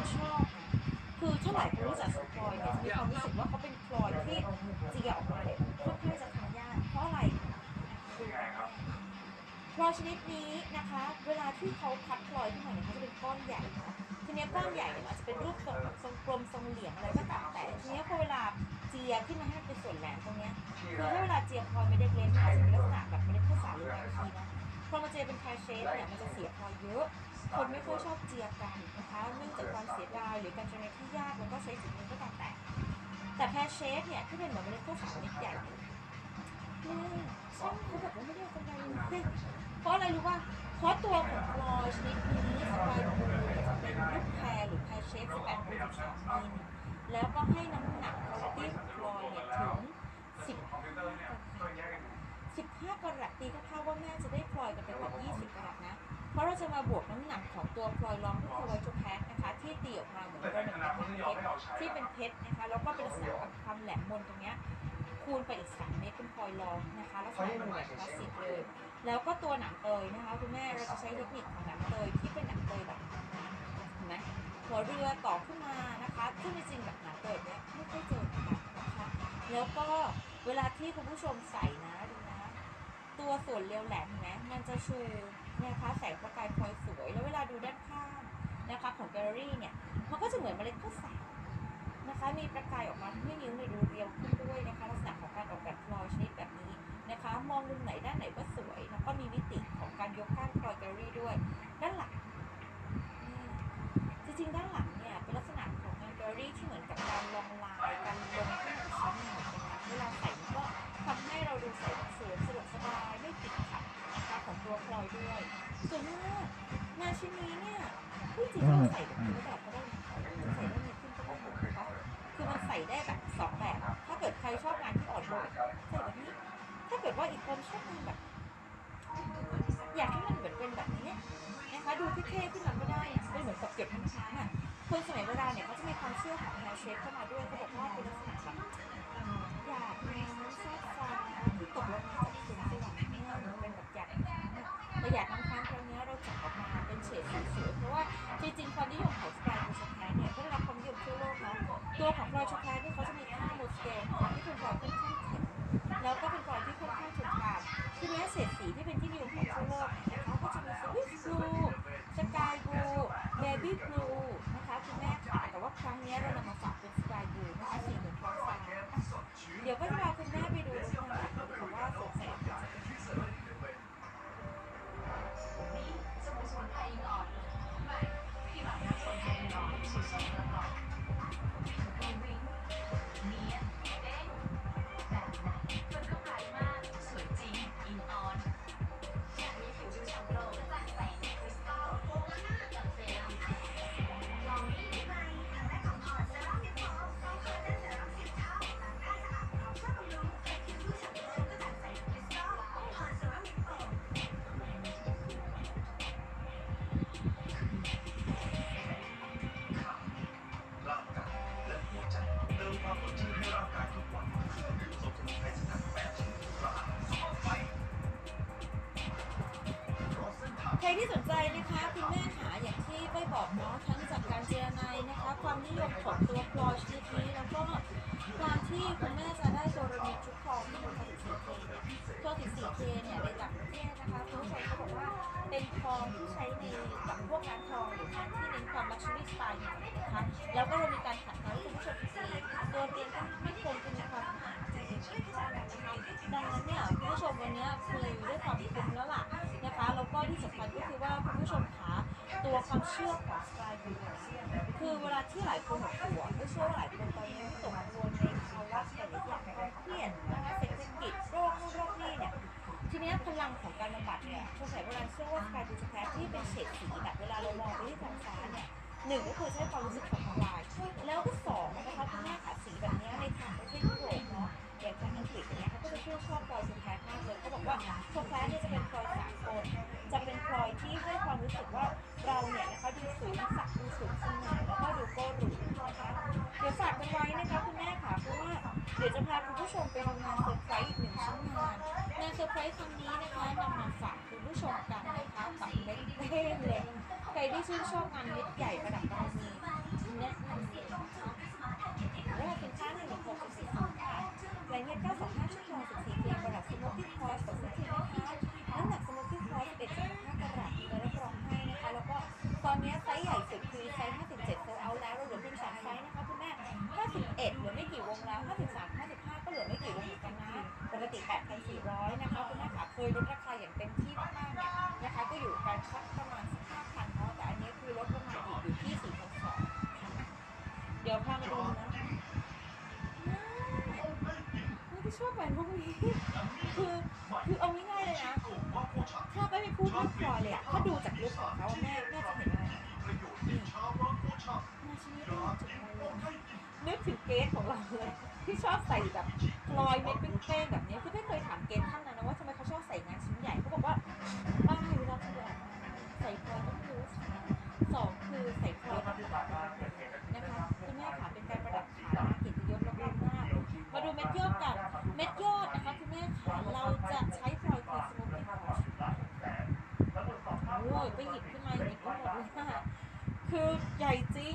คนชอบคือถ้าหลายคนรู้จักสปอยเนี่ยจะมีความรู้สึกว่าเขาเป็นพลอยที่เจียออกมาเนี่ยค่อนข้างจะทำยากเพราะอะไรพลอยชนิดนี้นะคะ เวลาที่เขาคัดพลอยขึ้นมาเนี่ยเขาจะเป็นก้อนใหญ่นะทีเนี้ยก้อนใหญ่เนี่ยอาจจะเป็นรูปทรงทรงกลมทรงเหลี่ยมอะไรก็ตามแต่ทีเนี้ยพอเวลาเจียขึ้นมาให้เป็นส่วนแหลมตรงเนี้ยคือถ้าเวลาเจียพลอยไม่ได้เล็กอาจจะเป็นลักษณะแบบไม่ได้ข้าวสารหรือแมงทีนะพอมาเจียเป็นแคชเชฟเนี่ยมันจะเสียพลอยเยอะ คนไม่ค่อยชอบเจียกัน เชฟเนี่ยที่เป็นเหมือนเมล็ดข้าวสาเม็ดใหญ่เนี่ยช่างเขาแบบว่าไม่ได้เอากำไรเลยเพราะอะไรรู้ป่ะเพราะตัวของพลอยชนิดนี้สไปร์บูจะเป็นลูกแพรหรือแพชเชฟ18คูณ12มิลแล้วก็ให้น้ำหนักคุณภาพของพลอยเนี่ยถึง15กรัตตีคร่าวๆว่าแม่จะได้พลอยกันไปกว่า20กรัตนะ เพราะเราจะมาบวกน้ำหนักของตัวพลอยลองก็คือไวท์แพ็คนะคะ ที่ตีออกมาเหมือนประหนึ่งเป็นเพชรที่เป็นเพชรนะคะแล้วก็เป็นลักษณะของความแหลมมนตรงเนี้ยคูณไปอีก3เมตรเป็นพลอยลองนะคะแลักษณะเหมือนแบบคลาสสิกเลย แล้วก็ตัวหนังเตยนะคะคุณแม่เราจะใช้เทคนิคของหนังเตยที่เป็นหนังเตยแบบเห็นไหมหัวเรือต่อขึ้นมานะคะซึ่งจริงแบบหนังเตยเนี้ยไม่ค่อยเจอกันนะคะแล้วก็เวลาที่คุณผู้ชมใส่นะดูนะ ตัวส่วนเรียวแหลมเห็นไหมมันจะชูนะคะแสงประกายพลอยสวยแล้วเวลาดูด้านข้าง นะคะของแกลเลอรี่เนี่ยมันก็จะเหมือนเมล็ดข้าวสาร ผู้จ ครั้งนี้เรานำมาฝากเป็นสกายบลูนะคะสีเหมือนฟองฟ้าอะเดี๋ยวก็จะพาคุณแม่ไปดู ที่สนใจนะคะคุณแม่ขาอย่างที่ไปบอกเนาะทั้งจากการเจรนายนะคะ ความนิยมของตัวพลอยชนิดนี้แล้วก็การที่คุณแม่จะได้ตัวระมีชุดทองที่เป็นติดสีเคเนี่ยคอติดสีเคเนี่ยในต่างประเทศนะคะคุณผู้ชมเขาบอกว่าเป็นทองที่ใช้ในกับพวกร้านทองหรืองานที่เน้นความลักชัวรี่สไตล์น่นะคะแล้วก็เรามีการขัดมาให้คุณผู้ชมดูตัวเตียงก็ไม่คงจะมีคว ความเชื่อของสไตล์บูคือเวลาที่หลายคนหมดหัวไม่เชื่อว่าหลายคนตอนนี้ตกกังวลในภาวะแต่ละอย่างความเครียดนเศรษฐกิจโรคนู่นโรคนี่เนี่ยทีนี้พลังของการบำบัดเนี่ยคนสมัยโบราณเชื่อว่ากายบูชแคสที่เป็นเฉดสีแบบเวลาเรามองไปที่ท้องฟ้าเนี่ยหนึ่งก็คือใช้ความรู้สึกผ่อนคลายแล้วก็สองนะคะคุณแม่ขาสีแบบนี้ในทางประเทศยุโรปเนาะอย่างทางอังกฤษอย่างเงี้ยเขาก็จะชื่นชอบพลอยบูแคสมากเลยเขาบอกว่าโชแคสเนี่ยจะเป็น เดี๋ยวจะพาคุณผู้ชมไปดูงานเซอร์ไพรส์อีกหนึ่งชิ้นงานงานเซอร์ไพรส์ครั้งนี้นะคะนำมาฝากคุณผู้ชมกันนะคะกับเม็ดเท่เลยใครที่ชื่นชอบงานเม็ดใหญ่ประดับดาวมีพันเยนนะคะโอ้สินค้าหนึ่งหนึ่งหกสิบสี่ค่ะแหวนเพชร925ชั่วโมง14เปกติ8,400นะคะคุณแม่ขาเคยลดราคาอย่างเต็มที่มากๆเนี่ยนะคะก็อยู่กันสักประมาณสัก5,000เนาะแต่อันนี้คือลดลงมาอีกอยู่ที่4,200เดี๋ยวพามาดูนะไม่ได้ชอบแหวนพวกนี้คือคือเอาง่ายๆเลยนะถ้าไม่ไปพูดเรื่พลอยเลยอะถ้าดูจากลุคของเขาแม่แม่จะเห็นอะไรมาชนิดนึกถึงอะไรเลยนึกถึงเกสของเราเลยที่ชอบใส่แบบ ลอยเม็ดเป้งๆแบบนี้คือไม่เคยถามเกสท่านนะนะว่าทำไมเขาชอบใส่งานชิ้นใหญ่เขาบอกว่าบ้าเวลาที่แบบใส่พลอยต้องรู้สองคือใส่พลอยต้องระดับนะคะคุณแม่ค่ะเป็นการประดับฐาเกียรติยศและความน้ามาดูเม็ดยอดกันเม็ดยอดนะคะคุณแม่ค่ะเราจะใช้พลอยคือสมุนไพรโอ้ยไปหยิบขึ้นมาหยิบก็หมดเลยค่ะคือใหญ่จริง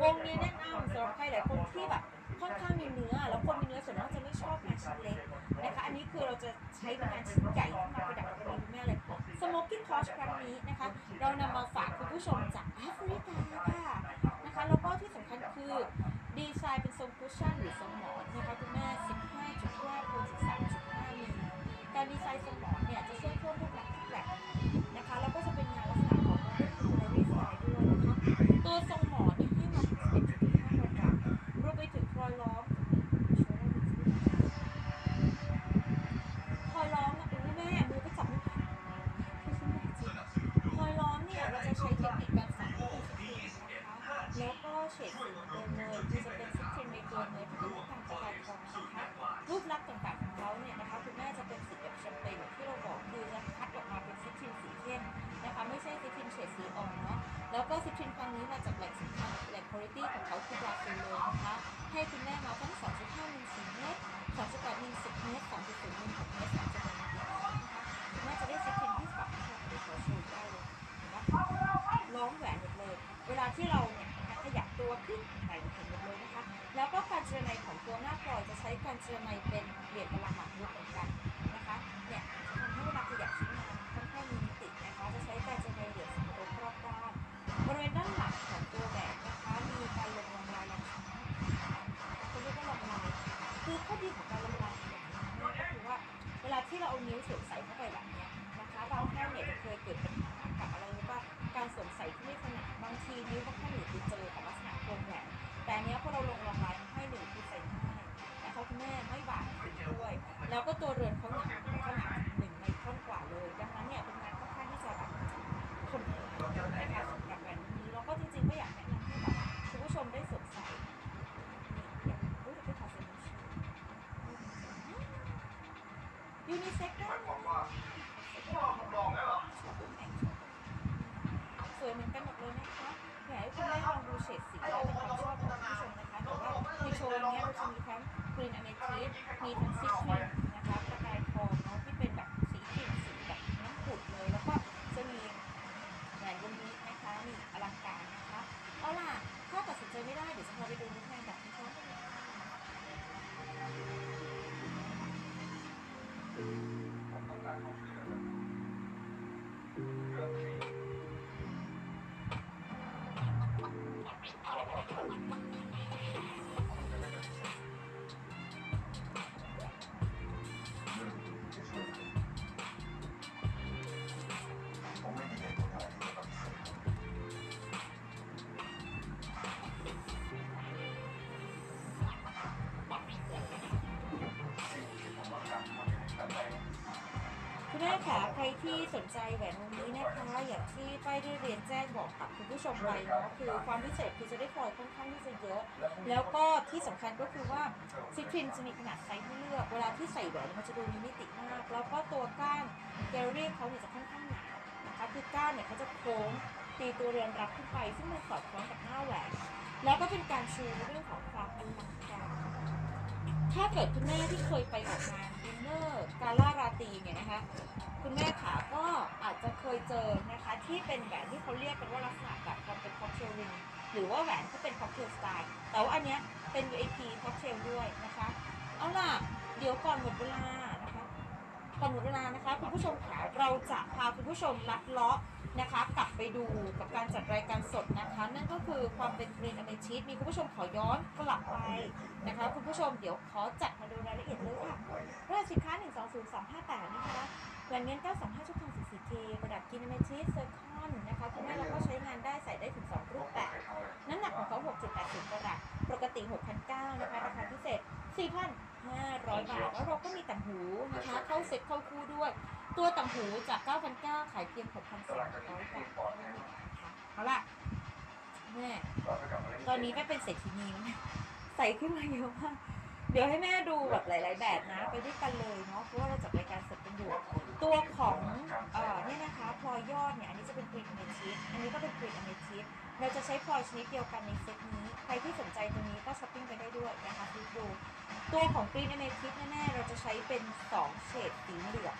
วงนี้แนะนำสำหรับใครหลายคน ช้เป็นงานชิ้นใหญ่ที่มาประดับกับคุณแม่เลย Smoking Torch ครั้งนี้นะคะ เรานำมาฝากคุณผู้ชมจากแอฟริกาค่ะนะคะแล้วก็ที่สำคัญคือดีไซน์เป็นทรงคุชชั่นหรือทรงหมอน เฉดสีเติมเนยคือจะเป็นซิกเทนในตัวเนื้อที่ทำจากการทองนะคะรูปลักษณ์ต่างๆของเขาเนี่ยนะคะคุณแม่จะเป็นสีแบบแชมเปญที่เราบอกคือจะคัดออกมาเป็นซิกเทนสีเข้มนะคะไม่ใช่ซิกเทนเฉดสีอ่อนเนาะแล้วก็ซิกเทนครั้งนี้มาจากแหล่งสำคัญแหล่งคุณภาพของเขาคือบราค เรือนเขาหนา Thank you. คุณแม่ขาใครที่สนใจแหวนวงนี้นะคะ อย่างที่ป้ายได้เรียนแจ้งบอกกับคุณผู้ชมไปเนาะคือความพิเศษคือจะได้พลอยค่อนข้างที่จะเยอะ แล้วก็ที่สำคัญก็คือว่าซิทรินจะมีขนาดไซส์ให้เลือก เวลาที่ใส่แหวนมันจะดูมีมิติมาก แล้วก็ตัวก้านแกลเรียเขาเนี่ยจะค่อนข้างหนานะคะคือก้านเนี่ยเขาจะโค้งตีตัวเรือนรับขึ้นไป ซึ่งมันสอดคล้องกับหน้าแหวนแล้วก็เป็นการชูเรื่องของความอลังการ ถ้าเกิดคุณแม่ที่เคยไปออกงานดินเนอร์กาล่าราตรีเนี่ยนะคะ คุณแม่ขาก็อาจจะเคยเจอนะคะที่เป็นแหวนที่เขาเรียกกันว่าลักษณะแบบความเป็นคอกเทลริงหรือว่าแหวนที่เป็นค็อกเทลสไตล์แต่ว่าอันเนี้ยเป็น VIP ค็อกเทลด้วยนะคะ เอาล่ะ เดี๋ยวก่อนหมดเวลา ก่อนหมดเวลานะคะคุณผู้ชมค่ะเราจะพาคุณผู้ชมลัดเลาะนะคะ กลับไปดูกับการจัดรายการสดนะคะ นั่นก็คือความเป็นกรีนอเมชิตมีคุณผู้ชมขอย้อนกลับไปนะคะ คุณผู้ชมเดี๋ยวขอจัดมาดูรายละเอียดเลยค่ะรหัสสินค้า 120258 นะคะแหวนเงิน925ชุดทอง 44K ประดับกินอเมชิตเซอร์คอนนะคะคุณแม่เราก็ใช้งานได้ใส่ได้ถึง 2 รูปแบบ น้ำหนักของเขา 6.80กรัตปกติ 6,900นะคะ ราคาพิเศษ 4,000 4,500 บาท แล้วเราก็มีต่างหูนะคะ เข้าเซ็ตเข้าคู่ด้วย ตัวต่างหูจาก 9,900 ขายเพียง 6,200 บาทค่ะเอาล่ะแม่ตอนนี้แม่เป็นเศรษฐีนีแล้วใส่ขึ้นมาเยอะมากเดี๋ยวให้แม่ดูแบบหลาย ๆ แบบนะ ไปด้วยกันเลยเนาะเพราะว่าเราจัดรายการสดกันอยู่ตัวของเอ่อเนี่ยนะคะพลอยยอดเนี่ยอันนี้จะเป็นกรีนอเมทิสอันนี้ก็เป็นกรีนอเมทิส เราจะใช้พลอยชนิดเดียวกันในเซตนี้ ใครที่สนใจตัวนี้ก็ช้อปปิ้งไปได้ด้วยนะคะดูดูตัวของกรีนอเมทิสแน่ๆ เราจะใช้เป็น 2 เฉดสีเหลือง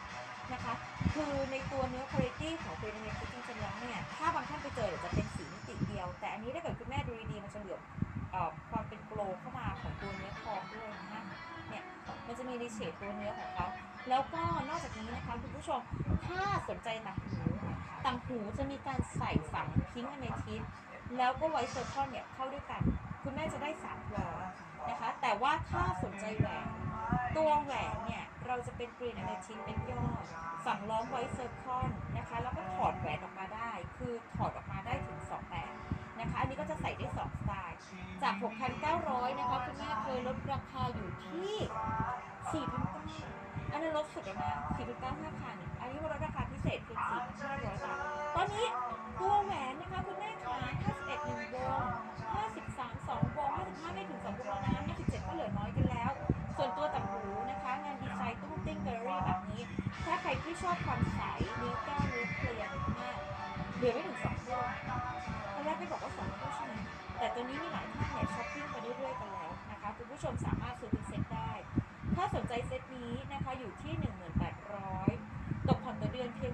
นะคะ คือในตัวเนื้อคุณภาพของกรีนอเมทิสจริงๆแล้วเนี่ย ถ้าบางท่านไปเจอจะเป็นสีมิติเดียว แต่อันนี้ถ้าเกิดคุณแม่ดูดีๆมันจะเหลือบความเป็นโกลเข้ามาของตัวเนื้อทองด้วยนะคะเนี่ย มันจะมีในเฉดตัวเนื้อของเขา แล้วก็นอกจากนี้นะคะคุณผู้ชม ถ้าสนใจต่างหู ต่างหูจะมีการใส่ฝังพิงค์อเมทิสแล้วก็ไวท์เซอร์คอนเนี่ยเข้าด้วยกัน คุณแม่จะได้สามวอนะคะ แต่ว่าถ้าสนใจแหวนตัวแหวนเนี่ย เราจะเป็นกรีนอเมทิสเป็นยอดฝังล้อมไวท์เซอร์คอนนะคะ แล้วก็ถอดแหวนออกมาได้ คือถอดออกมาได้ถึงสองแบบนะคะ อันนี้ก็จะใส่ได้สองสไตล์ จาก 6,900 นะคะ คุณแม่เคยลดราคาอยู่ที่4,900 อันนั้นลดสุดแล้วนะ4,900 5,000อันนี้มาลดราคาพิเศษคือ4,500บาท ตอนนี้ตัวแหวนนะคะคุณแม่ขา51 1วง53 2วง55 ไม่ถึง 2วงแล้วนะ57 ก็เหลือน้อยกันแล้ว ส่วนตัวต่างหูนะคะ งานดีไซน์ตุ้งติ้งแกลเลอรี่แบบนี้ ถ้าใครที่ชอบความใสเนื้อแก้วนื้อเคลียร์คุณแม่เหลือไม่ถึง2วงตอนแรกไม่บอกว่า2วงใช่ไหมแต่ตัวนี้มีหลายท่านเนี่ยช้อปปิ้งไปเรื่อยๆกันแล้วนะคะคุณผู้ชมสามารถซื้อเป็นเซ็ตได้ ถ้าสนใจเซตนี้นะคะอยู่ที่ 1,800 ตกผ่อนต่อเดือนเพียง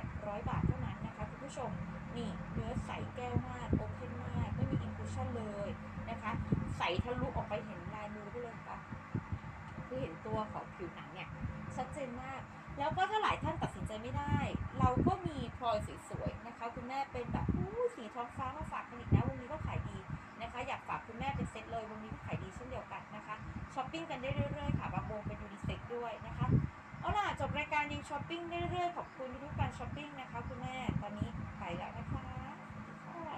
1,800 บาทเท่านั้นนะคะคุณผู้ชม นี่เนื้อใสแก้วมากโอเพนมากไม่มีอินคูชั่นเลยนะคะ ใสทะลุออกไปเห็นลายมือได้เลยปะคือเห็นตัวของผิวหนังเนี่ยชัดเจนมาก แล้วก็ถ้าหลายท่านตัดสินใจไม่ได้ เราก็มีพลอยสวยๆนะคะ คุณแม่เป็นแบบอู้สีท้องฟ้ามาฝากกันอีกนะวงนี้ก็ขายดีนะคะ อยากฝากคุณแม่เป็นเซตเลยวงนี้ก็ขายดีเช่นเดียวกันนะคะ ช้อปปิ้งกันได้เรื่อยๆค่ะบางวงเป็นยูนิเซ็กด้วยนะคะเอาล่ะจบรายการยิงช้อปปิ้งเรื่อยๆขอบคุณทุกการช้อปปิ้งนะคะคุณแม่ตอนนี้ไปแล้วนะคะค่ะ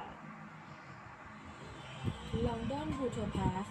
London Budapest